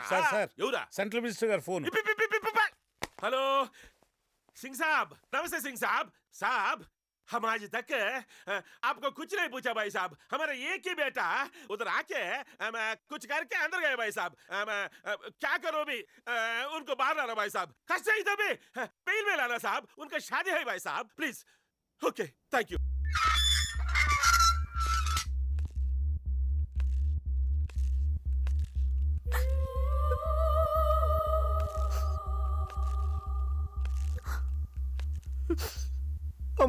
Sir, sir. ఎవరా central minister గారు phone इप, इप, इप, इप, इप, इप। हेलो सिंह साहब नमस्ते सिंह साहब साहब हम आज तक अ, आपको कुछ नहीं पूछा भाई साहब हमारा एक ही बेटा उधर आके अम, कुछ करके अंदर गए भाई साहब अम, अ, क्या करो भी अ, उनको बाहर लाना भाई साहब कष्ट ही तभी पेन में लाना साहब उनका शादी है भाई साहब प्लीज ओके थैंक यू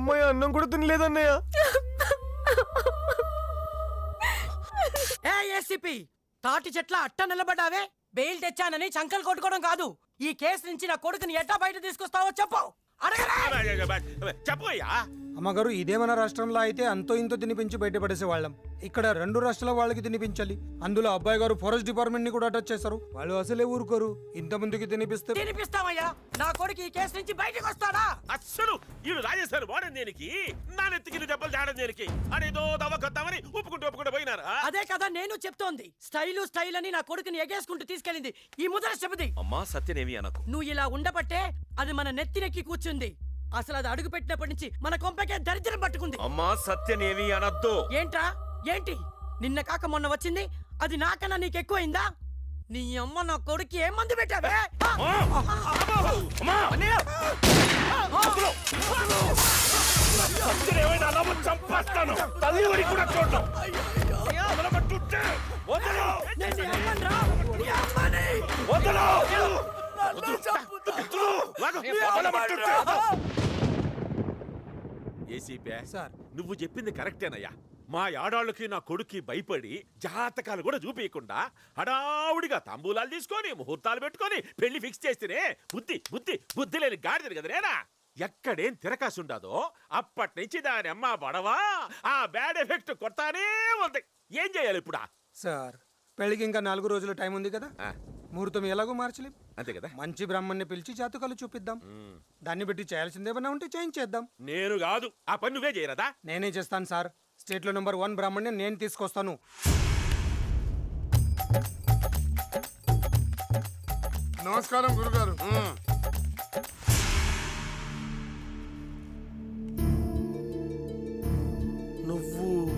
అమ్మాయి అన్నం కూడా తినలేదన్నయ్య. ఏ ఏసీపీ తాటి చెట్ల అట్ట నిలబడ్డావే? బెయిల్ తెచ్చానని చంకలు కొట్టుకోవడం కాదు. ఈ కేసు నుంచి నా కొడుకుని ఎట్టా బయట తీసుకొస్తావో చెప్పు. అడగరా! చెప్పు అయ్యా. అమ్మగారు ఇదే మన రాష్ట్రంలో అయితే అంతో ఇంతో తినిపించి బయటపడేసే వాళ్ళం ఇక్కడ రెండు రాష్ట్రాల వాళ్ళకి తినిపించాలి. అందులో అబ్బాయి గారు ఫారెస్ట్ డిపార్ట్మెంట్ని కూడా టచ్ చేశారు. వాళ్ళు అసలే ఊరుకోరు. ఇంతమందికి తినిపిస్తే తినిపిస్తామయ్యా. నా కొడుకు ఈ కేసు నుంచి బయటకు వస్తాడా? అస్సలు! వీడు రాజేశారు వాడని దేనికి? నా నెత్తికి దెబ్బలు తేడం దేనికి? అనేదో దవ్వకొద్దామని ఒప్పుకుంటూ ఒప్పుకుంటూ పోయినారా? అదే కదా నేను చెప్తోంది. స్టైలు స్టైల్ అని నా కొడుకుని ఎగేసుకుంటూ తీసుకెళ్ళింది. ఈ ముద్ర చెబుది అమ్మా సత్యనేమి అనకు. నువ్వు ఇలా ఉండబట్టే అది మన నెత్తినెక్కి కూర్చుంది. అసలు అది అడుగు పెట్టినప్పటి నుంచి మన కొంపకే దరిద్రం పట్టుకుంది. అమ్మా సత్యనేమి అనద్దు. ఏంట్రా? ఏంటి? నిన్న కాక మొన్న వచ్చింది? అది నాకన్నా నీకు ఎక్కువైందా నీ అమ్మ నా కొడుకు ఏం మందు పెట్టావే? సత్యనేమైనా నమ్ము చంపేస్తాను. తల్లి ఊరికి కూడా చూడటం వదలమంటుంటే వదలు నేను నీ అమ్మనురా, నీ అమ్మని. వదలు నన్ను చంపుతా. వదలమంటుంటే ఏసీపీ సార్ నువ్వు చెప్పింది కరెక్టేనయ్యా. మా ఆడాళ్ళకి నా కొడుక్కి భయపడి జాతకాలు కూడా చూపించకుండా హడావుడిగా తాంబూలాలు తీసుకొని ముహూర్తాలు పెట్టుకొని పెళ్ళి ఫిక్స్ చేస్తేనే బుద్ధి బుద్ధి బుద్ధి లేని గాడిదని కదా నేనా? ఎక్కడేం తిరకాసుండాదో అప్పటి నుంచి దాని అమ్మ పడవా ఆ బ్యాడ్ ఎఫెక్ట్ కొడతానే ఉంది. ఏం చేయాలి ఇప్పుడు? సార్ పెళ్ళికి ఇంకా నాలుగు రోజుల టైం ఉంది కదా? ముహూర్తం ఎలాగో మార్చలేం. అంతే కదా. మంచి బ్రాహ్మణ్ణి పిలిచి జాతకాలు చూపిద్దాం. దాన్ని బట్టి చేయాల్సిందేమన్నా ఉంటే చేయించేద్దాం. నేను కాదు. ఆ పని నువ్వే చేయరదా? నేనే చేస్తాను సార్? స్టేట్లో నెంబర్ వన్ బ్రాహ్మణ్ణి నేను తీసుకొస్తాను. నమస్కారం గురుగారు. నువ్వు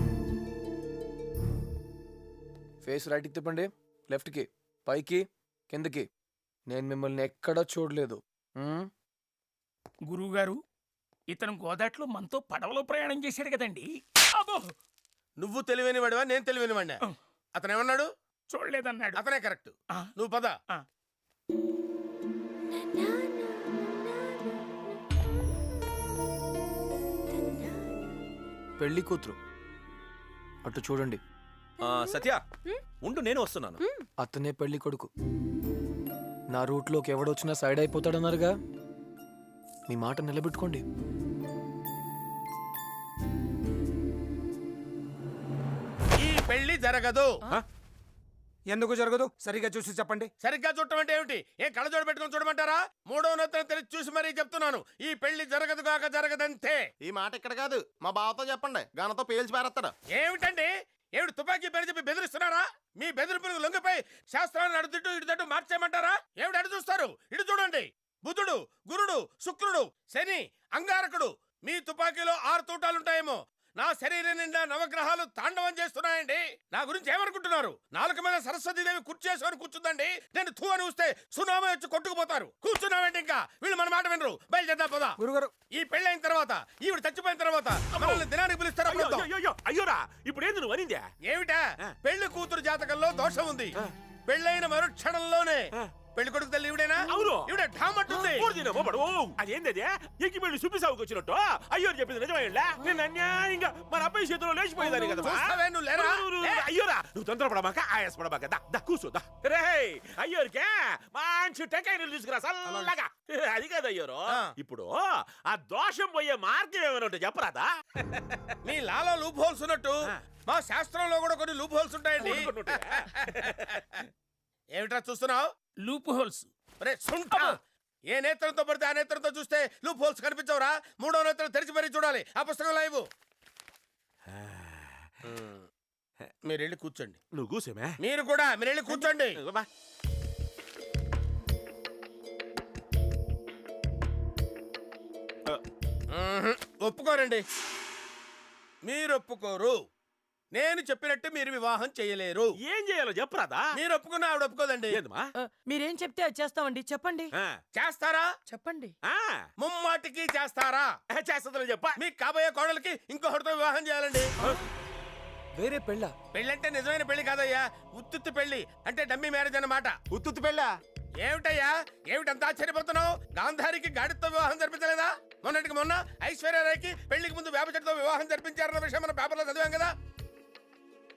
ఫేస్ రైట్కి తిప్పండి. లెఫ్ట్కి. పైకి. కిందకి. నేను మిమ్మల్ని ఎక్కడా చూడలేదు. మ్మ్? గురువుగారు ఇతను గోదాట్లో మనతో పడవలో ప్రయాణం చేశాడు కదండి. అబ్బో! నువ్వు తెలివైన వాడివా నేను తెలివైన వాడినా అతను ఏమన్నాడు చూడలేదన్నాడు. అతనే కరెక్ట్. ఆ. నువ్వు పద. ఆ. పెళ్ళి కూతురు అటు చూడండి. ఆ, సత్య ఉండు నేను వస్తున్నాను. అతనే పెళ్ళి కొడుకు. నా రూట్లోకి ఎవడొచ్చినా సైడ్ అయిపోతాడన్నారుగా. మీ మాట నిలబెట్టుకోండి. ఈ పెళ్ళి జరగదు. ఎందుకు జరగదు? సరిగా చూసి చెప్పండి. సరిగ్గా చూడటం అంటే ఏమిటి? ఏ కళ్ళజోడ పెట్టుకొని చూడమంటారా? మూడో నొత్తన తెలిసి చూసి మరీ చెప్తున్నాను. ఈ పెళ్ళి జరగదు కాక జరగదంతే. ఈ మాట ఇక్కడ కాదు. మా బావతో చెప్పండి. గనతో పేల్చి పారేస్తాడు. ఏమిటండి? ఏడు తుపాకీ పేరు చెప్పి బెదిరిస్తున్నారా? మీ బెదిరింపులకు లొంగిపోయి శాస్త్రాన్ని అడుతుంటూ ఇటు తట్టు మార్చేయమంటారా? ఏమిటి అడు చూస్తారు? ఇటు చూడండి. బుధుడు గురుడు శుక్రుడు శని అంగారకుడు. మీ తుపాకీలో ఆరు తూటాలుంటాయేమో. నా శరీరం నిండా నవగ్రహాలు తాండవం చేస్తున్నాయండి. నా గురించి ఏమనుకుంటున్నారు? నాలుగు మీద సరస్వతీదేవి కుర్చేసుకొని కూర్చుందండి. నేను తూ అని వస్తే సునామీ వచ్చి కొట్టుకుపోతారు. కూర్చున్నామండి ఇంకా. వీళ్ళు మన మాట వినరు. బయలుదేద్దాం పోదా? గురుగారు. ఈ పెళ్ళైన తర్వాత ఈవిడ చచ్చిపోయిన తర్వాత మనల్ని దినానికి పిలుస్తారు అయ్యోరా ఇప్పుడు ఏంది నువ్వు అనిందే? ఏమిటా? పెళ్ళి కూతురు జాతకంలో దోషం ఉంది. పెళ్ళైన మరుక్షణంలోనే పెళ్ళి కొడుకు తల్లి ఈవిడేనా? అవును. ఊరిదిన మొబడు అదేందది ఎక్కి వెళ్ళి సుబ్బిసాగుకి వచ్చినట్టు. అయ్యో చెప్పింది నిజమైందా నేను అన్యాయంగా మన అబ్బాయి చేతిలో లేచిపోయిందని కదా చూస్తావే నువ్వు లేరా? లే. అయ్యోరా నువ్వు తొందరపడమాక ఆయాసపడమాక దా దా కూర్చో దా. రే అయ్యోరికే మంచి టెంకాయ నీళ్ళు తీసుకురా చల్లగా అది కాదు అయ్యోరు ఆ. ఇప్పుడు ఆ దోషం పోయే మార్గం ఏమైనా ఉంటే చెప్పరాదా మీ లాలో లూప్ హోల్స్ ఉన్నట్టు. మా శాస్త్రంలో కూడా కొన్ని లూప్ హోల్స్ ఉంటాయండి. ఏమిట్రా చూస్తున్నావు? Loop holes. రే సుంఠ ఏ నేత్రంతో పడితే ఆ నేత్రంతో చూస్తే లూప్ హోల్స్ కనిపించవురా? మూడో నేత్రం తెరిచి మరీ చూడాలి. ఆ పుస్తకం లైవ్. మీరు వెళ్ళి కూర్చోండి. నువ్వు కూసేమే మీరు కూడా మీరు వెళ్ళి కూర్చోండి. ఒప్పుకోరండి. మీరు ఒప్పుకోరు. నేను చెప్పినట్టు మీరు వివాహం చేయలేరు. ఏం చేయాలో చెప్పరాదా? మీరు ఒప్పుకున్నా ఆవిడ ఒప్పుకోదండి. ఏందమ్మా? ఆ, మీరేం చెప్తే అది చేస్తామండి. చెప్పండి. ఆ, చేస్తారా? చెప్పండి. ఆ, ముమ్మాటికి చేస్తారా? ఏ, చేస్తుందిలే చెప్పా. మీ కాబోయే కోడలికి ఇంకొకరితో వివాహం చేయాలండి. వేరే పెళ్ళ? పెళ్ళంటే నిజమైన పెళ్ళి కాదయ్యా. ఉత్తుత్తి పెళ్ళి అంటే డమ్మీ మ్యారేజ్ అన్నమాట. ఉత్తుత్తి పెళ్ళా? ఏమిటయ్యా? ఏమిటంత ఆశ్చర్యపోతున్నావు? గాంధారికి గాడితో వివాహం జరిపించలేదా? మొన్నటికి మొన్న ఐశ్వర్యరాయ్కి పెళ్ళికి ముందు వేప చెట్టుతో వివాహం జరిపించారన్న విషయం మన పేపర్లో చదివాం కదా.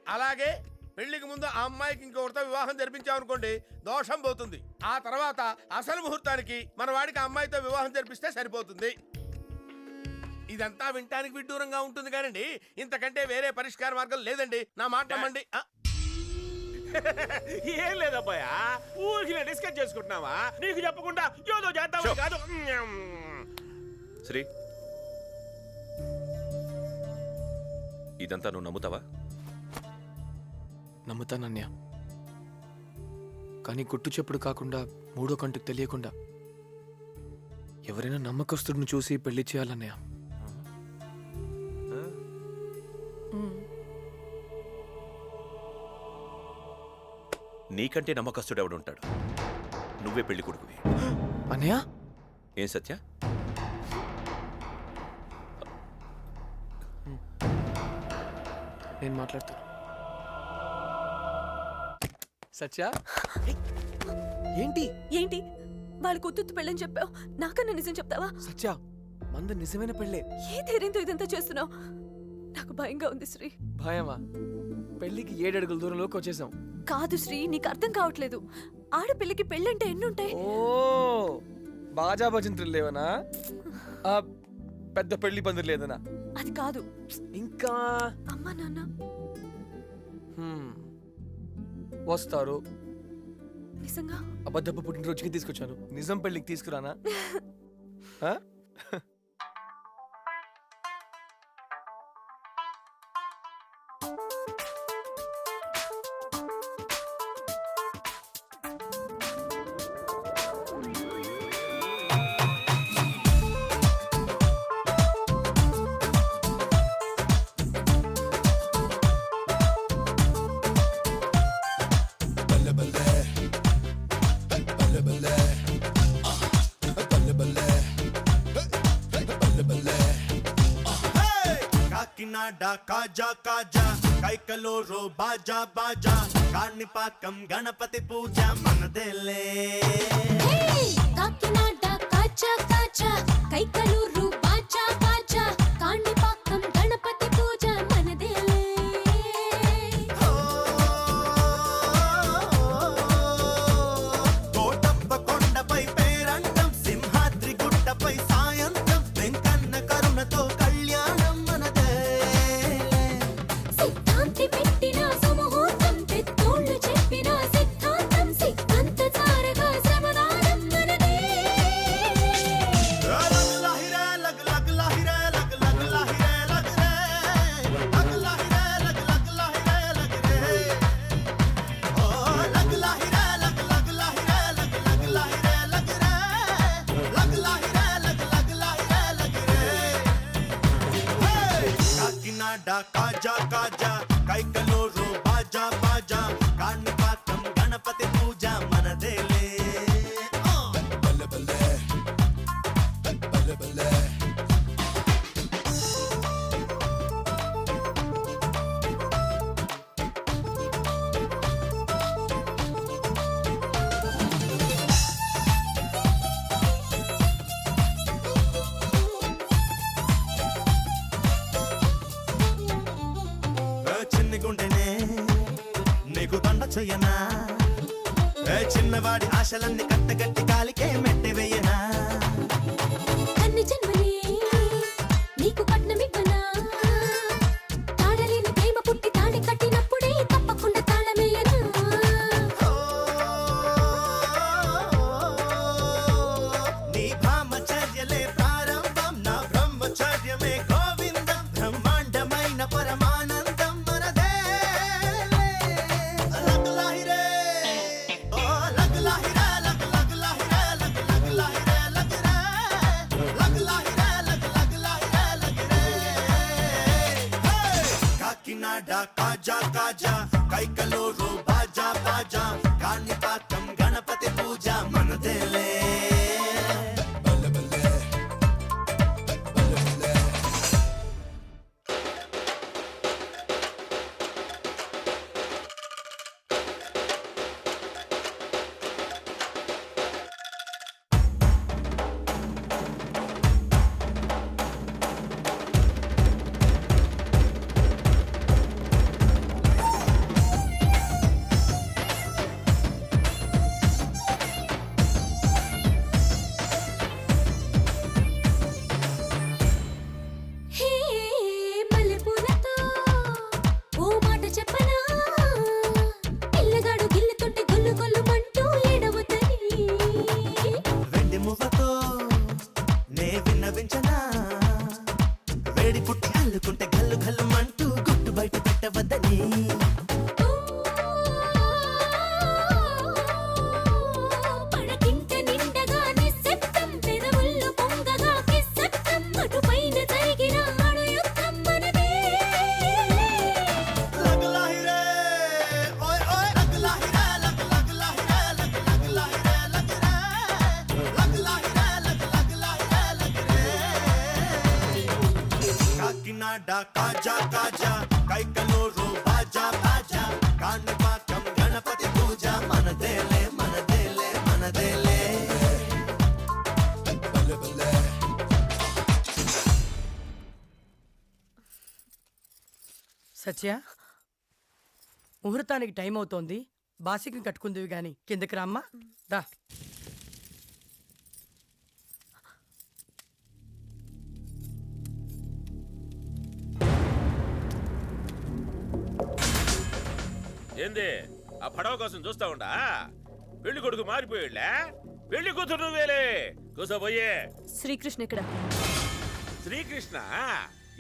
అలాగే పెళ్ళికి ముందు ఆ అమ్మాయికి ఇంకొకరితో వివాహం జరిపించామనుకోండి దోషం పోతుంది. ఆ తర్వాత అసలు ముహూర్తానికి మన వాడికి ఆ అమ్మాయితో వివాహం జరిపిస్తే సరిపోతుంది. ఇదంతా వింటానికి విడ్డూరంగా ఉంటుంది కానండి ఇంతకంటే వేరే పరిష్కార మార్గం లేదండి. నా మాట నమ్మండి. ఆ, ఏం లేదబ్బాయా? ఊరికి డిస్కస్ చేసుకుంటున్నావా? నీకు చెప్పకుండా ఏదో Sure. కాదు. శ్రీ ఇదంతా నువ్వు నమ్ముతావా? నమ్ముతానన్య కానీ గుట్టు చెప్పుడు కాకుండా మూడో కంటికి తెలియకుండా ఎవరైనా నమ్మకస్తుడిని చూసి పెళ్ళి చేయాలన్నయ్య. నీకంటే నమ్మకస్తుడు ఎవడుంటాడు నువ్వే పెళ్ళి కొడుకువి. అన్నయ్య? ఏం సత్య? నేను మాట్లాడతాను. సత్య? ఏంటి? ఏంటి? వాళ్ళకి ఉత్తుత్తు పెళ్ళని చెప్పావు? నాకన్నా నిజం చెప్తావా? సత్య మంద నిజమైన పెళ్ళే. ఏ ధైర్యంతో ఇదంతా చేస్తున్నావు? నాకు భయంగా ఉంది శ్రీ. భయమా? పెళ్ళికి ఏడడుగుల దూరంలోకి వచ్చేసాం. కాదు శ్రీ నీకు అర్థం కావట్లేదు. ఆడపిల్లకి పెళ్ళంటే ఎన్నుంటాయి ఓ! బాజా భజంత్రులు లేవనా? ఆ, పెద్ద పెళ్ళి పందిరి లేదనా? అది కాదు. ఇంకా? అమ్మా నాన్న. హ్మ్. వస్తారు. నిజంగా? అబద్ధపు పుట్టినరోజుకి తీసుకొచ్చాను. నిజం పెళ్ళికి తీసుకురానా? కాకినాడ కాజా కాజా కైకలూరు బాజా బాజా కాణిపాకం గణపతి పూజ మనదేలే. కాకినాడ కాజా కాజా కైకలూరు Barcelona కాజా కైకలూరు బాజా బాజా కాణిపాకం గణపతి పూజ మనదేలే మనదేలే మనదేలే సత్య ముహూర్తానికి టైం అవుతోంది. బాసికం కట్టుకుందివి గాని కిందకి రామ్మా. దా ఏంది? ఆ పడవ కోసం చూస్తా ఉండా? పెళ్ళి కొడుకు మారిపోయాడులే? పెళ్ళి కూతురు నువ్వేలే? కూసోబోయే శ్రీకృష్ణ ఇక్కడ. శ్రీకృష్ణ?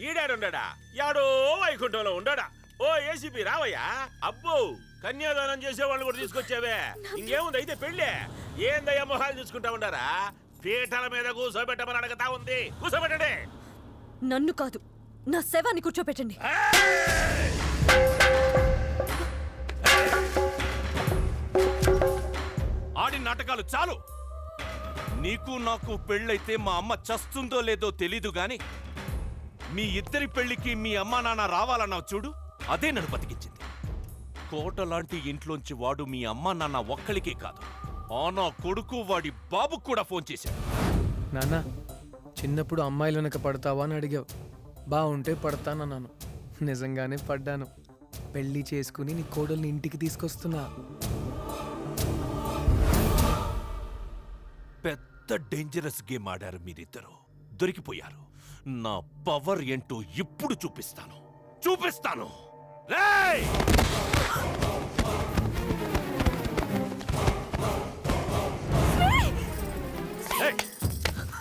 ఈడాడుండడా? యాడో వైకుంఠంలో ఉండడా? ఓ ఏసీపీ రావయ్యా? అబ్బో కన్యాదానం చేసేవాళ్ళు కూడా తీసుకొచ్చావే. ఇంకేముంది? అయితే పెళ్ళే. ఏందయ్యా మొహాలు చూసుకుంటా ఉండారా? పీటల మీద కూర్చోబెట్టమని అడగతా ఉంది. కూర్చోబెట్టండి నన్ను కాదు నా శవాన్ని కూర్చోపెట్టండి. ఆడిన నాటకాలు చాలు. నీకు నాకు పెళ్ళైతే మా అమ్మ చస్తుందో లేదో తెలీదు గాని మీ ఇద్దరి పెళ్ళికి మీ అమ్మా నాన్న రావాలన్నావు చూడు అదే నన్ను బతికించింది. కోట లాంటి ఇంట్లోంచి వాడు మీ అమ్మ నాన్న ఒక్కడికే కాదు ఆ నా కొడుకు వాడి బాబుకు కూడా ఫోన్ చేశాడు. నాన్న చిన్నప్పుడు అమ్మాయిలు వెనక పడతావా అని అడిగావు. బాగుంటే పడతానన్నాను. నిజంగానే పడ్డాను. పెళ్ళి చేసుకుని నీ కోడల్ని ఇంటికి తీసుకొస్తున్నా. ఎంత డేంజరస్ గేమ్ ఆడారు మీరిద్దరు. దొరికిపోయారు. నా పవర్ ఏంటో ఇప్పుడు చూపిస్తాను. చూపిస్తాను. రేయ్!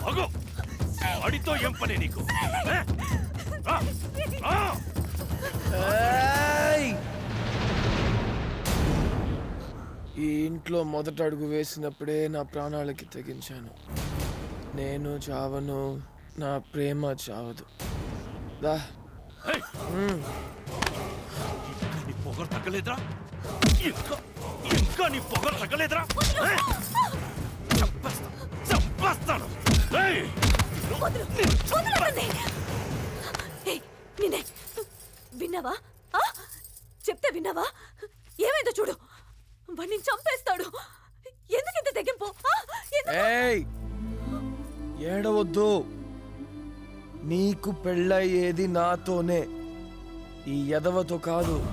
అగో అడితో ఏం పని నీకు? ఆ! ఈ ఇంట్లో మొదట అడుగు వేసినప్పుడే నా ప్రాణాలకి తెగించాను. నేను చావను నా ప్రేమ చావదు. దా. నీ పొగరు తగ్గలేదురా. ఇంకా ఇంకా నీ పొగరు తగ్గలేదురా. ఏ? చంపేస్తా చంపేస్తాను. ఏయ్! వదలండి. ఏయ్, నిన్నే. విన్నావా? ఆ? చెప్తే విన్నావా? ఏమైందో చూడు. వాడిని చంపేస్తాడు. ఎందుకింత తెగింపు? ఏయ్ ఏడవద్దు. నీకు పెళ్ళయ్యేది నాతోనే. ఈ ఎదవతో కాదు.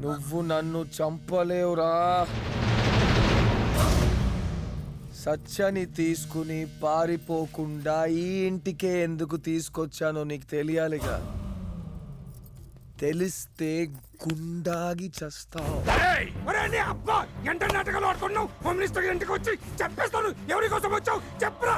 నువ్వు నన్ను చంపలేవురా. సత్యని తీసుకుని పారిపోకుండా ఈ ఇంటికే ఎందుకు తీసుకొచ్చానో నీకు తెలియాలిగా. తెలిస్తే గుండాగి చస్తావు. ఏయ్! అబ్బా! ఎంత నాటకాలు ఆడుకున్నావు హోమ్ మినిస్టర్ ఇంటికి వచ్చి చెప్పేస్తాను. ఎవరి కోసం వచ్చావు? చెప్పరా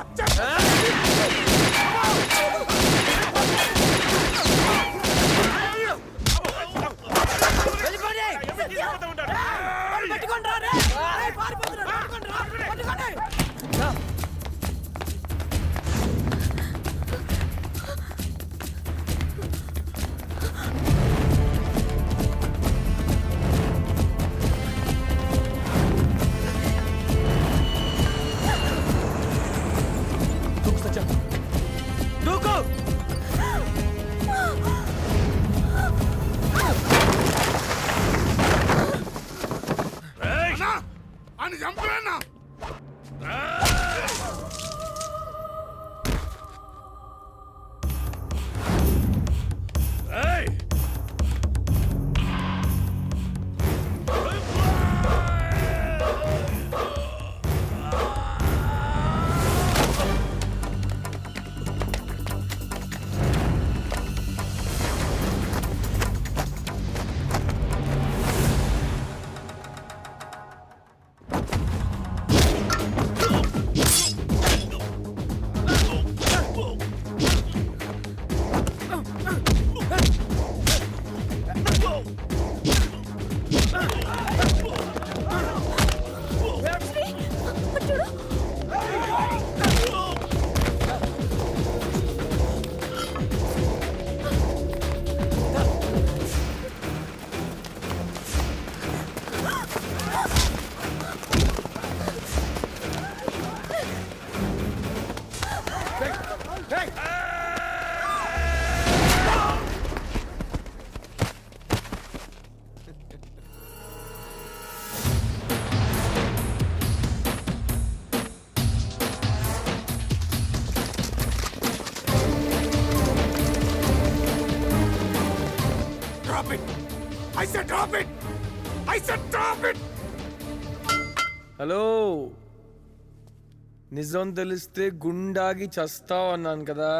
నిజం తెలిస్తే గుండాగి చస్తావు అన్నాను కదా.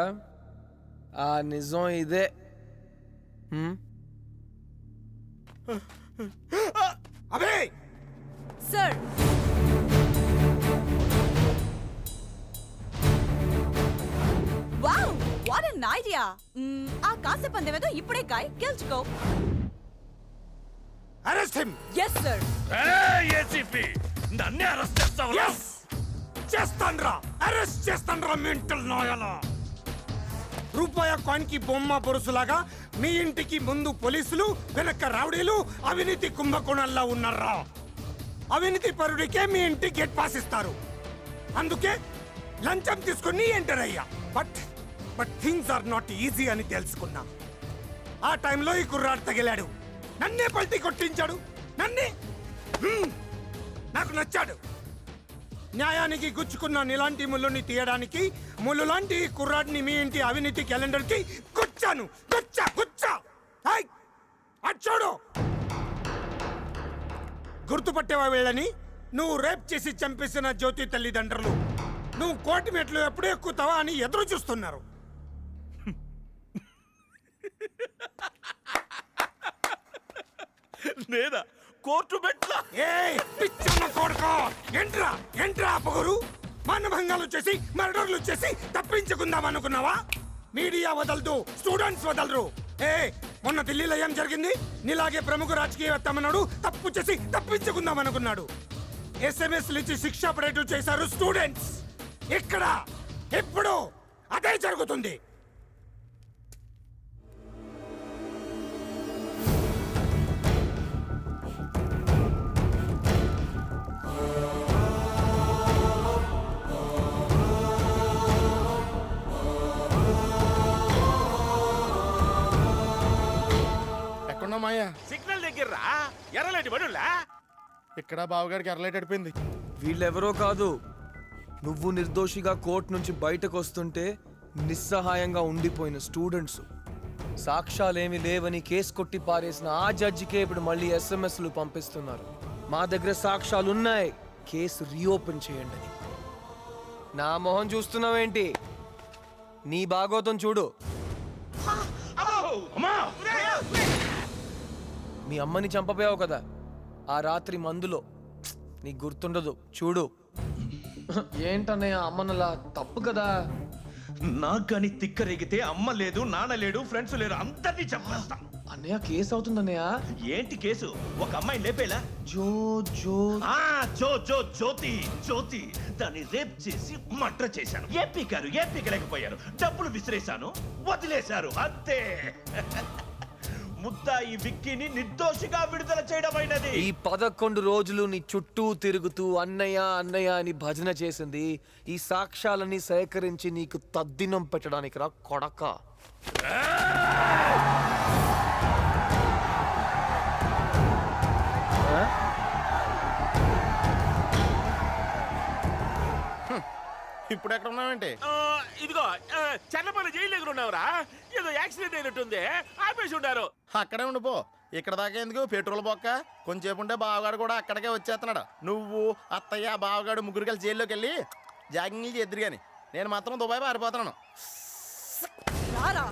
ఆ నిజం ఇదే. Sir! Wow! What an idea! ఆ కాసే పందెం ఏదో ఇప్పుడే గాయ్ గెలుచుకో. Arrest him yes sir ACP! నన్నే అరెస్ట్ చేస్తావు ఎస్ చేస్తాన్రా. అరెస్ట్ చేస్తాన్రా మెంటల్ నాయలా. రూపాయ కాయిన్ బొమ్మ బొరుసులాగా మీ ఇంటికి ముందు పోలీసులు వెనక రౌడీలు అవినీతి కుంభకోణంలో ఉన్నారా అవినీతి పరుడికే మీ ఇంటి గేట్ పాస్ ఇస్తారు. అందుకే లంచం తీసుకుని ఎంటర్ అయ్యా. But but things are not easy అని తెలుసుకున్నా. ఆ టైంలో ఈ కుర్రాడు తగిలాడు. నన్నే పల్టీ కొట్టించాడు. నన్నే నాకు నచ్చాడు. న్యాయానికి గుచ్చుకున్న నీలాంటి ముళ్ళుని తీయడానికి ముళ్ళు లాంటి కుర్రాడిని మీ ఇంటి అవినీతి క్యాలెండర్కి గుచ్చాను. గుచ్చా గుచ్చా! హై! గుర్తుపట్టేవా వీళ్ళని? నువ్వు రేప్ చేసి చంపేసిన జ్యోతి తల్లిదండ్రులు. నువ్వు కోటి మెట్లు ఎప్పుడు ఎక్కుతావా అని ఎదురు చూస్తున్నారు. లేదా? కోర్టు మెట్ల. ఏ పిచ్చన్న కొడుకో. ఎంట్రా ఎంట్రా పొగరు మానభంగాలు చేసి మర్డర్లు చేసి తప్పించుకుందాం అనుకున్నావా? మీడియా వదలదు స్టూడెంట్స్ వదలరు. ఏ మొన్న ఢిల్లీలో ఏం జరిగింది? నీలాగే ప్రముఖ రాజకీయవేత్త మనోడు తప్పు చేసి తప్పించుకుందాం అనుకున్నాడు. ఎస్ఎంఎస్ ఇచ్చి శిక్ష పడేట్టు చేశారు స్టూడెంట్స్. ఇక్కడ ఎప్పుడు అదే జరుగుతుంది. మాయా? సిగ్నల్ దగ్గర రా ఎర్రలేటి బడుల్లా? ఇక్కడ బావగాడికి ఎర్రలైట్ అడిపోయింది వీళ్ళెవరో కాదు. నువ్వు నిర్దోషిగా కోర్టు నుంచి బయటకు వస్తుంటే నిస్సహాయంగా ఉండిపోయిన స్టూడెంట్స్. సాక్ష్యాలేమి లేవని కేసు కొట్టి పారేసిన ఆ జడ్జికే ఇప్పుడు మళ్ళీ ఎస్ఎంఎస్లు పంపిస్తున్నారు. మా దగ్గర సాక్ష్యాలు ఉన్నాయి కేసు రీఓపెన్ చేయండి. నా మొహం చూస్తున్నావేంటి? నీ భాగోతం చూడు. మీ అమ్మని చంపపోయావు కదా. ఆ రాత్రి మందులో. నీకు గుర్తుండదు. చూడు. ఏంటన్నయ్య అమ్మనలా తప్పు కదా? నాకు కానీ తిక్కరేగితే అమ్మ లేదు నాన్న లేడు ఫ్రెండ్స్ లేరు అందరినీ చంపేస్తా అన్నయ్య కేసు అవుతుందన్నయ్య ఏంటి కేసు? ఒక అమ్మాయి లేపేలా? జో జో. ఆ జో జో జ్యోతి జ్యోతి. దాన్ని రేప్ చేసి మర్డర్ చేశాను. ఏ పీకారు ఏ పీకలేకపోయారు డబ్బులు విసిరేశాను. వదిలేశారు. అంతే. ముద్దాయి విక్కిని నిర్దోషిగా విడుదల చేయడమైనది. ఈ పదకొండు రోజులు నీ చుట్టూ తిరుగుతూ అన్నయ్య అన్నయ్య అని భజన చేసింది. ఈ సాక్ష్యాలని సేకరించి నీకు తద్దినం పెట్టడానికి రా కొడక. ఇప్పుడు ఎక్కడ ఉన్నావేంటి? ఇదిగో చెన్నపల్లి జైలు దగ్గర ఉన్నావురా. ఏదో యాక్సిడెంట్ అయినట్టుంది. ఆపేసి ఉండారు. అక్కడే ఉండిపో ఇక్కడ దాకా ఎందుకు? పెట్రోల్ బొక్క. కొంచెంసేపు ఉంటే బావగాడు కూడా అక్కడికే వచ్చేస్తున్నాడు. నువ్వు అత్తయ్య బావగాడు ముగ్గురు కలిసి జైల్లోకి వెళ్ళి జాగింగ్లు చేద్దరు కానీ నేను మాత్రం దుబాయ్ పారిపోతున్నాను. రారా?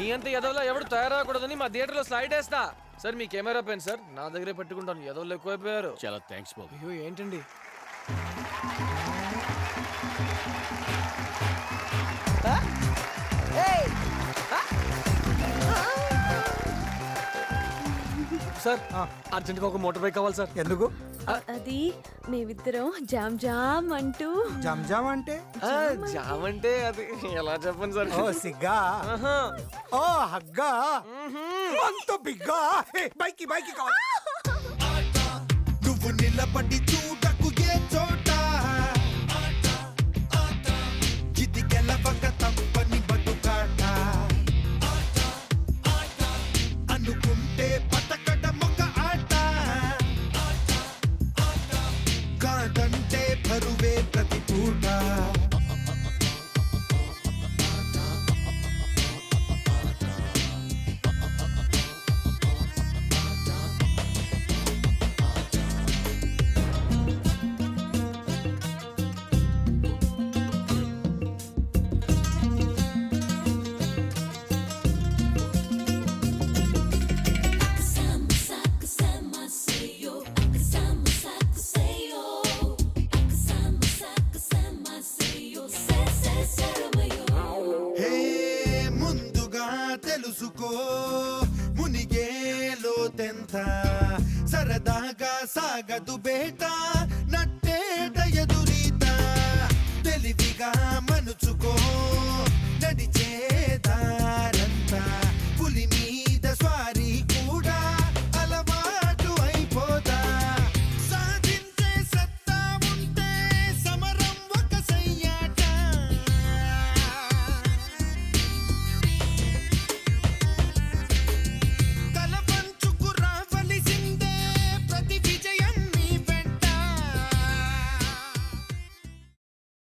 నీ అంత ఎదవలా ఎవడు తయారవకూడదని మా థియేటర్లో స్లైడ్ వేస్తా. సార్ మీ కెమెరా పెన్ సార్. నా దగ్గరే పెట్టుకుంటాను. ఎదవలు ఎక్కువైపోయారు. చాలా థ్యాంక్స్ బాబు. అయ్యో ఏంటండి? సార్ అర్జెంట్గా ఒక మోటార్ బైక్ కావాలి సార్. ఎందుకు? అది మేమిద్దరం జామ్ జామ్ అంటూ. జమ్ జమ్ అంటే? ఆ, జామ్ అంటే అది ఎలా చెప్పండి సార్? ఓ సిగ్గా? ఆహా. ఓ హగ్గా? అంత బిగ్గా? బైకి బైకి కావాలి. నువ్వు నిలబడి హే ముందుగా తెలుసుకో మునిగే లోతెంత. సరదాగా సాగదు బేటా